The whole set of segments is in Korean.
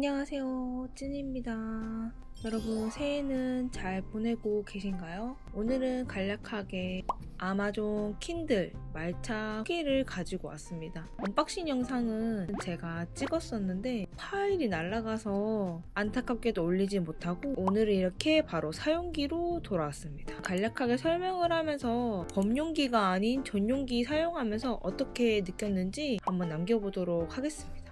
안녕하세요. 찐입니다. 여러분 새해는 잘 보내고 계신가요? 오늘은 간략하게 아마존 킨들 말차 후기를 가지고 왔습니다. 언박싱 영상은 제가 찍었었는데 파일이 날아가서 안타깝게도 올리지 못하고 오늘은 이렇게 바로 사용기로 돌아왔습니다. 간략하게 설명을 하면서 범용기가 아닌 전용기 사용하면서 어떻게 느꼈는지 한번 남겨보도록 하겠습니다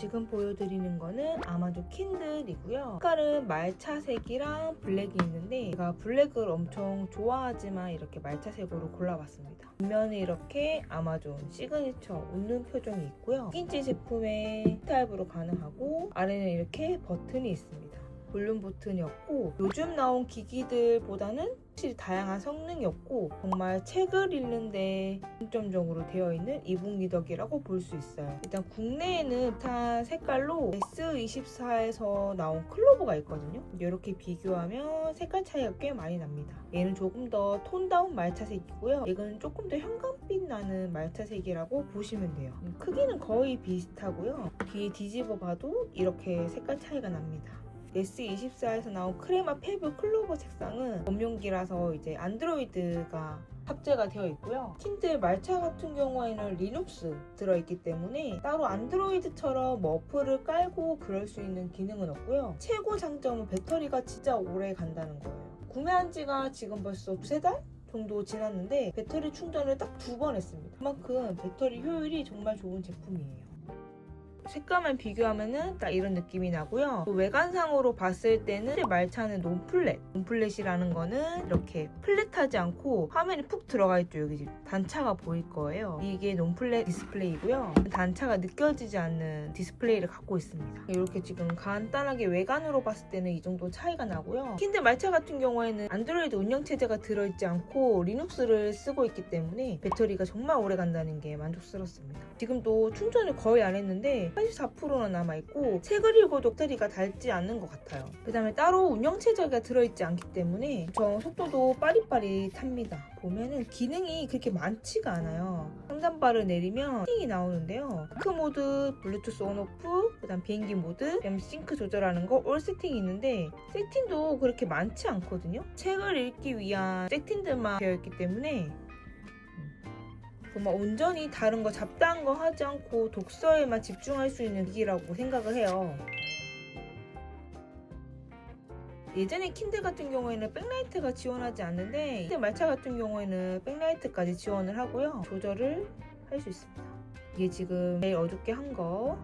지금 보여드리는 거는 아마존 킨들이고요. 색깔은 말차색이랑 블랙이 있는데 제가 블랙을 엄청 좋아하지만 이렇게 말차색으로 골라봤습니다. 뒷면에 이렇게 아마존 시그니처 웃는 표정이 있고요. 6인치 제품에 타입으로 가능하고 아래는 이렇게 버튼이 있습니다. 볼륨 버튼이었고 요즘 나온 기기들보다는 확실히 다양한 성능이 없고 정말 책을 읽는데 중점적으로 되어 있는 리더기라고 볼 수 있어요. 일단 국내에는 비슷한 색깔로 S24에서 나온 클로버가 있거든요. 이렇게 비교하면 색깔 차이가 꽤 많이 납니다. 얘는 조금 더 톤다운 말차색이고요. 이거는 조금 더 현감빛 나는 말차색이라고 보시면 돼요. 크기는 거의 비슷하고요. 뒤에 뒤집어 봐도 이렇게 색깔 차이가 납니다. S24에서 나온 크레마 페브 클로버 색상은 범용기라서 이제 안드로이드가 탑재가 되어 있고요. 킨들 말차 같은 경우에는 리눅스 들어있기 때문에 따로 안드로이드처럼 뭐 어플을 깔고 그럴 수 있는 기능은 없고요. 최고 장점은 배터리가 진짜 오래 간다는 거예요. 구매한 지가 지금 벌써 두세 달? 정도 지났는데 배터리 충전을 딱 두 번 했습니다. 그만큼 배터리 효율이 정말 좋은 제품이에요. 색감을 비교하면은 딱 이런 느낌이 나고요. 또 외관상으로 봤을 때는 말차는 논플랫. 논플랫이라는 거는 이렇게 플랫하지 않고 화면이 푹 들어가 있죠. 여기 단차가 보일 거예요. 이게 논플랫 디스플레이고요. 단차가 느껴지지 않는 디스플레이를 갖고 있습니다. 이렇게 지금 간단하게 외관으로 봤을 때는 이 정도 차이가 나고요. 킨들 말차 같은 경우에는 안드로이드 운영 체제가 들어있지 않고 리눅스를 쓰고 있기 때문에 배터리가 정말 오래 간다는 게 만족스럽습니다. 지금도 충전을 거의 안 했는데 84%나 남아있고 책을 읽어도 배터리가 닳지 않는 것 같아요. 그 다음에 따로 운영체제가 들어있지 않기 때문에 저 속도도 빠릿빠릿합니다. 보면은 기능이 그렇게 많지가 않아요. 상단바를 내리면 세팅이 나오는데요. 크 모드, 블루투스 온오프, 그 다음 비행기 모드, 그다음 싱크 조절하는 거 올 세팅이 있는데 세팅도 그렇게 많지 않거든요. 책을 읽기 위한 세팅들만 되어 있기 때문에 정말 온전히 다른 거 잡다한 거 하지 않고 독서에만 집중할 수 있는 기기라고 생각을 해요. 예전에 킨들 같은 경우에는 백라이트가 지원하지 않는데 킨들 말차 같은 경우에는 백라이트까지 지원을 하고요. 조절을 할 수 있습니다. 이게 지금 제일 어둡게 한 거,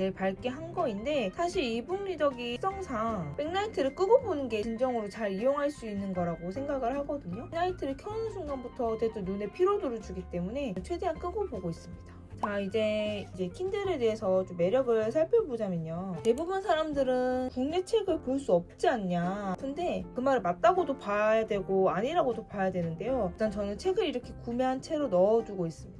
제일 밝게 한 거인데 사실 이북 리더기 특성상 백라이트를 끄고 보는 게 진정으로 잘 이용할 수 있는 거라고 생각을 하거든요. 백라이트를 켜는 순간부터 어쨌든 눈에 피로도를 주기 때문에 최대한 끄고 보고 있습니다. 자 이제 이제 킨들에 대해서 좀 매력을 살펴보자면요 대부분 사람들은 국내 책을 볼 수 없지 않냐 근데 그 말을 맞다고도 봐야 되고 아니라고도 봐야 되는데요 일단 저는 책을 이렇게 구매한 채로 넣어두고 있습니다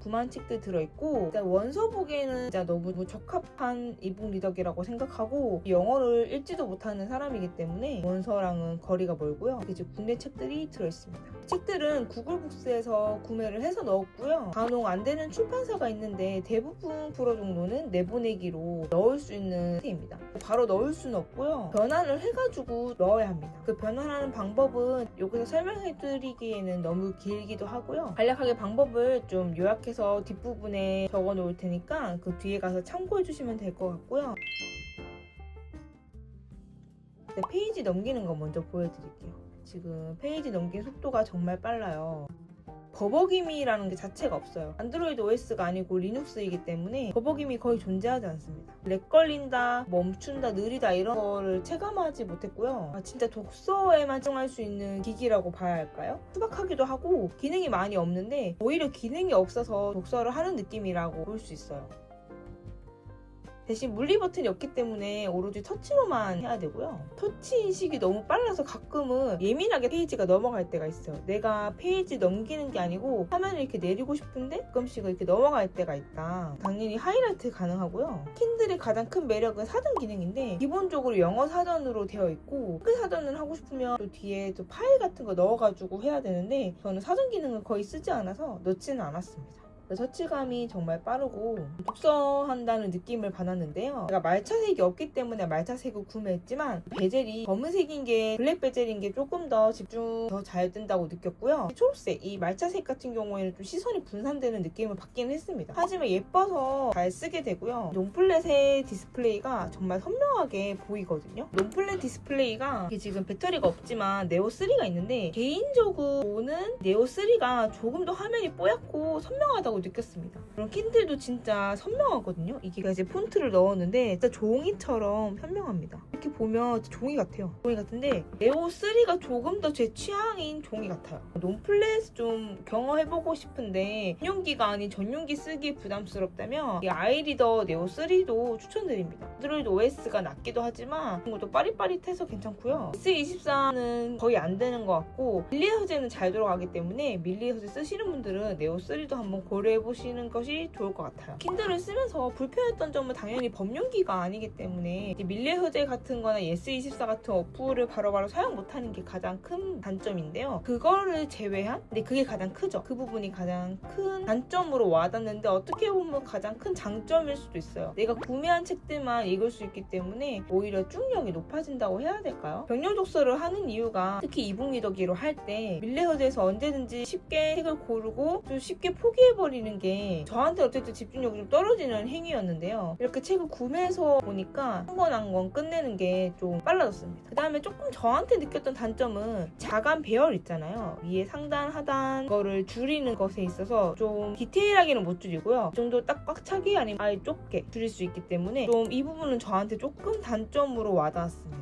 구만 책들 들어있고 일단 원서 보기에는 진짜 너무 적합한 이북 리더기라고 생각하고 영어를 읽지도 못하는 사람이기 때문에 원서랑은 거리가 멀고요. 이제 국내 책들이 들어있습니다 책들은 구글북스에서 구매를 해서 넣었고요. 간혹 안 되는 출판사가 있는데 대부분 프로 정도는 내보내기로 넣을 수 있는 상태입니다. 바로 넣을 수는 없고요. 변환을 해가지고 넣어야 합니다. 그 변환하는 방법은 여기서 설명해 드리기에는 너무 길기도 하고요. 간략하게 방법을 좀 요약해 해서 뒷부분에 적어 놓을 테니까 그 뒤에 가서 참고해 주시면 될 것 같고요. 네, 페이지 넘기는 거 먼저 보여드릴게요. 지금 페이지 넘긴 속도가 정말 빨라요. 버벅임이라는 게 자체가 없어요. 안드로이드 OS가 아니고 리눅스이기 때문에 버벅임이 거의 존재하지 않습니다. 렉 걸린다, 멈춘다, 느리다 이런 거를 체감하지 못했고요. 아, 진짜 독서에만 집중할 수 있는 기기라고 봐야 할까요? 투박하기도 하고 기능이 많이 없는데 오히려 기능이 없어서 독서를 하는 느낌이라고 볼 수 있어요. 대신 물리 버튼이 없기 때문에 오로지 터치로만 해야 되고요. 터치 인식이 너무 빨라서 가끔은 예민하게 페이지가 넘어갈 때가 있어요. 내가 페이지 넘기는 게 아니고 화면을 이렇게 내리고 싶은데 가끔씩 이렇게 넘어갈 때가 있다. 당연히 하이라이트 가능하고요. 킨들의 가장 큰 매력은 사전 기능인데 기본적으로 영어 사전으로 되어 있고 한글 사전을 하고 싶으면 또 뒤에 또 파일 같은 거 넣어가지고 해야 되는데 저는 사전 기능을 거의 쓰지 않아서 넣지는 않았습니다. 터치감이 정말 빠르고 독서한다는 느낌을 받았는데요. 제가 말차색이 없기 때문에 말차색을 구매했지만 베젤이 검은색인 게 블랙 베젤인 게 조금 더 집중 더잘 뜬다고 느꼈고요. 초록색 이 말차색 같은 경우에는 좀 시선이 분산되는 느낌을 받기는 했습니다. 하지만 예뻐서 잘 쓰게 되고요. 논플렛의 디스플레이가 정말 선명하게 보이거든요. 논플렛 디스플레이가 이게 지금 배터리가 없지만 네오 3가 있는데 개인적으로는 네오 3가 조금 더 화면이 뽀얗고 선명하다고 느꼈습니다. 그럼 킨들도 진짜 선명하거든요. 이게 이제 폰트를 넣었는데 진짜 종이처럼 선명합니다. 이렇게 보면 종이 같아요. 종이 같은데 네오 3가 조금 더 제 취향인 종이 같아요. 논플랫 좀 경험해보고 싶은데 전용기가 아닌 전용기 쓰기 부담스럽다면 이 아이리더 네오 3도 추천드립니다. 안드로이드 OS가 낮기도 하지만 이것도 빠릿빠릿해서 괜찮고요. S24는 거의 안 되는 것 같고 밀리 소재는 잘 돌아가기 때문에 밀리 소재 쓰시는 분들은 네오 3도 한번 고려해보시는 것이 좋을 것 같아요. 킨들을 쓰면서 불편했던 점은 당연히 범용기가 아니기 때문에 이제 밀리 소재 같은 거나 S24 같은 어플을 바로 바로 사용 못하는 게 가장 큰 단점인데요. 그거를 제외한 근데 그게 가장 크죠. 그 부분이 가장 큰 단점으로 와닿는데 어떻게 보면 가장 큰 장점일 수도 있어요. 내가 구매한 책들만 읽을 수 있기 때문에 오히려 쭉력이 높아진다고 해야 될까요? 병렬 독서를 하는 이유가 특히 이북 리더기로 할 때 밀레허즈에서 언제든지 쉽게 책을 고르고 좀 쉽게 포기해버리는 게 저한테 어쨌든 집중력이 좀 떨어지는 행위였는데요. 이렇게 책을 구매해서 보니까 한 권 한권 끝내는 게 좀 빨라졌습니다. 그 다음에 조금 저한테 느꼈던 단점은 자간 배열 있잖아요. 위에 상단, 하단 거를 줄이는 것에 있어서 좀 디테일하게는 못 줄이고요. 이 정도 딱 꽉 차게 아니면 아예 좁게 줄일 수 있기 때문에 좀 이 부분은 저한테 조금 단점으로 와닿았습니다.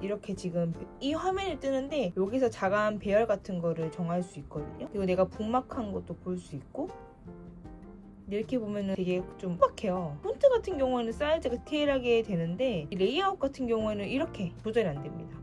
이렇게 지금 이 화면이 뜨는데 여기서 자간 배열 같은 거를 정할 수 있거든요. 그리고 내가 북막한 것도 볼 수 있고 이렇게 보면은 되게 좀 빡해요. 폰트 같은 경우에는 사이즈가 디테일하게 되는데 이 레이아웃 같은 경우에는 이렇게 조절이 안 됩니다.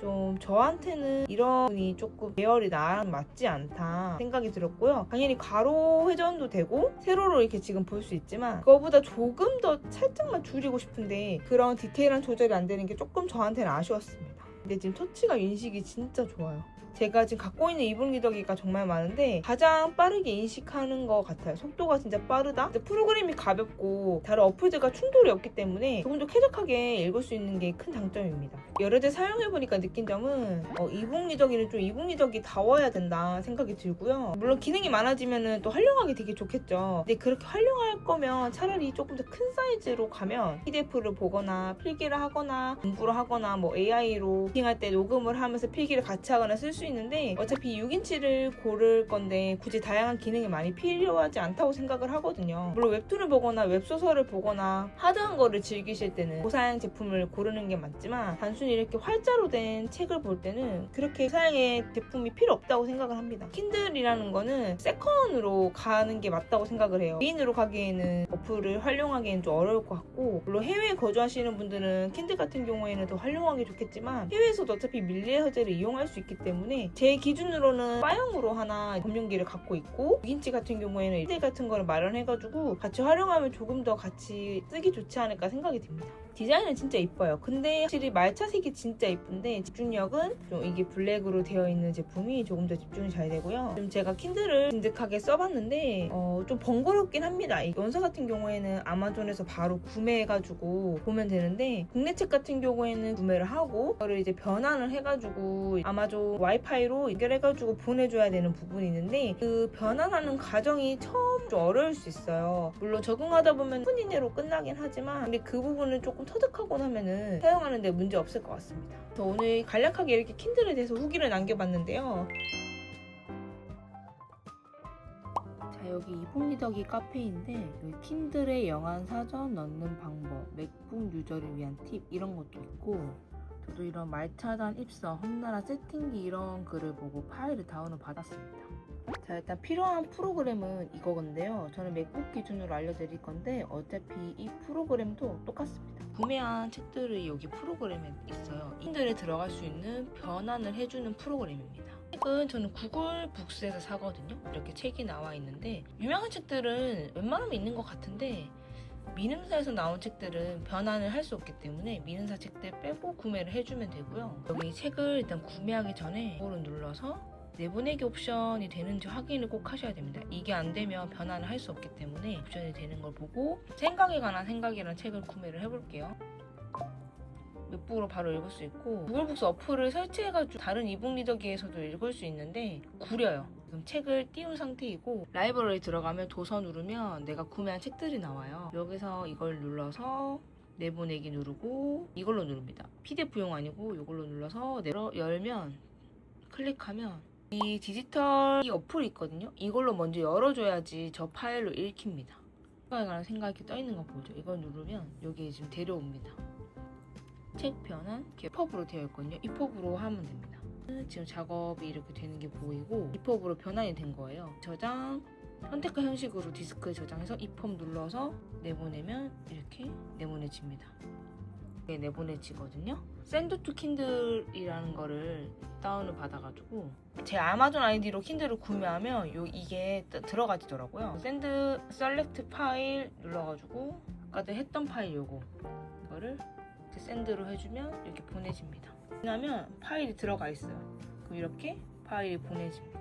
좀 저한테는 이런 분이 조금 배열이 나랑 맞지 않다 생각이 들었고요. 당연히 가로 회전도 되고 세로로 이렇게 지금 볼 수 있지만 그거보다 조금 더 살짝만 줄이고 싶은데 그런 디테일한 조절이 안 되는 게 조금 저한테는 아쉬웠습니다. 근데 지금 터치가 인식이 진짜 좋아요. 제가 지금 갖고 있는 이북 리더기가 정말 많은데 가장 빠르게 인식하는 것 같아요. 속도가 진짜 빠르다. 프로그램이 가볍고 다른 어플들과 충돌이 없기 때문에 조금 더 쾌적하게 읽을 수 있는 게 큰 장점입니다. 여러 대 사용해보니까 느낀 점은 어, 이북 리더기는 좀 이북 리더기 다워야 된다 생각이 들고요. 물론 기능이 많아지면 또 활용하기 되게 좋겠죠. 근데 그렇게 활용할 거면 차라리 조금 더 큰 사이즈로 가면 PDF를 보거나 필기를 하거나 공부를 하거나 뭐 AI로 미팅할 때 녹음을 하면서 필기를 같이 하거나 쓸 수 있는 데 어차피 6인치를 고를 건데 굳이 다양한 기능이 많이 필요하지 않다고 생각을 하거든요. 물론 웹툰을 보거나 웹소설을 보거나 하드한 거를 즐기실 때는 고사양 제품을 고르는 게 맞지만 단순히 이렇게 활자로 된 책을 볼 때는 그렇게 고사양의 제품이 필요 없다고 생각을 합니다. 킨들이라는 거는 세컨으로 가는 게 맞다고 생각을 해요. 메인으로 가기에는 어플을 활용하기에는 좀 어려울 것 같고 물론 해외에 거주하시는 분들은 킨들 같은 경우에는 더 활용하기 좋겠지만 해외에서도 어차피 밀리의 허재를 이용할 수 있기 때문에 제 기준으로는 바형으로 하나 검용기를 갖고 있고 6인치 같은 경우에는 1대 같은 거를 마련해가지고 같이 활용하면 조금 더 같이 쓰기 좋지 않을까 생각이 듭니다. 디자인은 진짜 이뻐요. 근데 확실히 말차색이 진짜 이쁜데 집중력은 좀 이게 블랙으로 되어 있는 제품이 조금 더 집중이 잘 되고요. 좀 제가 킨들을 진득하게 써봤는데 어, 좀 번거롭긴 합니다. 이 원서 같은 경우에는 아마존에서 바로 구매해가지고 보면 되는데 국내 책 같은 경우에는 구매를 하고 그거를 이제 변환을 해가지고 아마존 와이파이 로 연결해가지고 보내줘야 되는 부분이 있는데 그 변환하는 과정이 처음 좀 어려울 수 있어요. 물론 적응하다 보면 푼 이내로 끝나긴 하지만 근데 그 부분은 조금 터득하고 나면은 사용하는데 문제 없을 것 같습니다. 저 오늘 간략하게 이렇게 킨들에 대해서 후기를 남겨봤는데요. 자 여기 이북리더기 카페인데 여기 킨들의 영한 사전 넣는 방법, 맥북 유저를 위한 팁 이런 것도 있고 저도 이런 말차단 입성, 험나라 세팅기 이런 글을 보고 파일을 다운을 받았습니다. 자 일단 필요한 프로그램은 이거건데요. 저는 맥북 기준으로 알려드릴 건데 어차피 이 프로그램도 똑같습니다. 구매한 책들이 여기 프로그램에 있어요. 인들에 들어갈 수 있는 변환을 해주는 프로그램입니다. 책은 저는 구글 북스에서 사거든요. 이렇게 책이 나와 있는데 유명한 책들은 웬만하면 있는 것 같은데 미능사에서 나온 책들은 변환을 할 수 없기 때문에 미능사 책들 빼고 구매를 해주면 되고요. 여기 책을 일단 구매하기 전에 이거를 눌러서 내보내기 옵션이 되는지 확인을 꼭 하셔야 됩니다. 이게 안 되면 변환을 할 수 없기 때문에 옵션이 되는 걸 보고 생각에 관한 생각이라는 책을 구매를 해볼게요. 맥북으로 바로 읽을 수 있고 구글 북스 어플을 설치해가지고 다른 이북 리더기에서도 읽을 수 있는데 구려요. 지금 책을 띄운 상태이고 라이브러리 들어가면 도서 누르면 내가 구매한 책들이 나와요. 여기서 이걸 눌러서 내보내기 누르고 이걸로 누릅니다. PDF용 아니고 이걸로 눌러서 내려 열면 클릭하면 이 디지털 이 어플이 있거든요. 이걸로 먼저 열어줘야지 저 파일로 읽힙니다. 관한 생각이 떠 있는 거 보죠. 이걸 누르면 여기에 지금 데려옵니다. 책 변환 힙업으로 되어 있거든요. 힙업으로 하면 됩니다. 지금 작업이 이렇게 되는 게 보이고 힙업으로 변환이 된 거예요. 저장 선택한 형식으로 디스크에 저장해서 힙업 눌러서 내보내면 이렇게 내보내집니다. 이게 내보내지거든요. 샌드 투 킨들이라는 거를 다운을 받아가지고 제 아마존 아이디로 킨들을 구매하면 요 이게 뜨- 들어가지더라고요. 샌드 셀렉트 파일 눌러가지고 아까도 했던 파일 요거 이거를 샌드로 해주면 이렇게 보내집니다. 하면 파일이 들어가 있어요. 그럼 이렇게 파일이 보내집니다.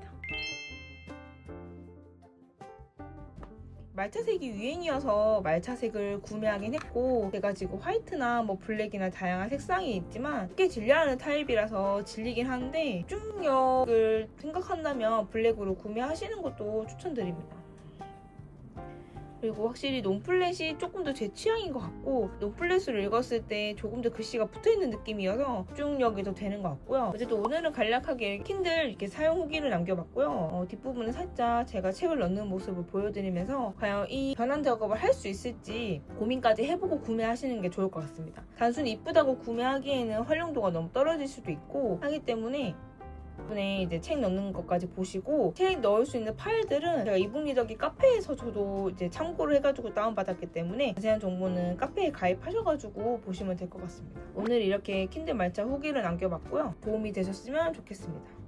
말차색이 유행이어서 말차색을 구매하긴 했고 제가 지금 화이트나 뭐 블랙이나 다양한 색상이 있지만 꽤 질려하는 타입이라서 질리긴 한데 집중력을 생각한다면 블랙으로 구매하시는 것도 추천드립니다. 그리고 확실히 논플랫이 조금 더 제 취향인 것 같고 논플랫으로 읽었을 때 조금 더 글씨가 붙어있는 느낌이어서 집중력이 더 되는 것 같고요. 어쨌든 오늘은 간략하게 킨들 이렇게 사용 후기를 남겨봤고요. 어, 뒷부분은 살짝 제가 책을 넣는 모습을 보여드리면서 과연 이 변환 작업을 할 수 있을지 고민까지 해보고 구매하시는 게 좋을 것 같습니다. 단순히 이쁘다고 구매하기에는 활용도가 너무 떨어질 수도 있고 하기 때문에 이번에 이제 책 넣는 것까지 보시고 책 넣을 수 있는 파일들은 제가 이북리더기 카페에서 저도 이제 참고를 해가지고 다운받았기 때문에 자세한 정보는 카페에 가입하셔가지고 보시면 될 것 같습니다. 오늘 이렇게 킨들 말차 후기를 남겨봤고요. 도움이 되셨으면 좋겠습니다.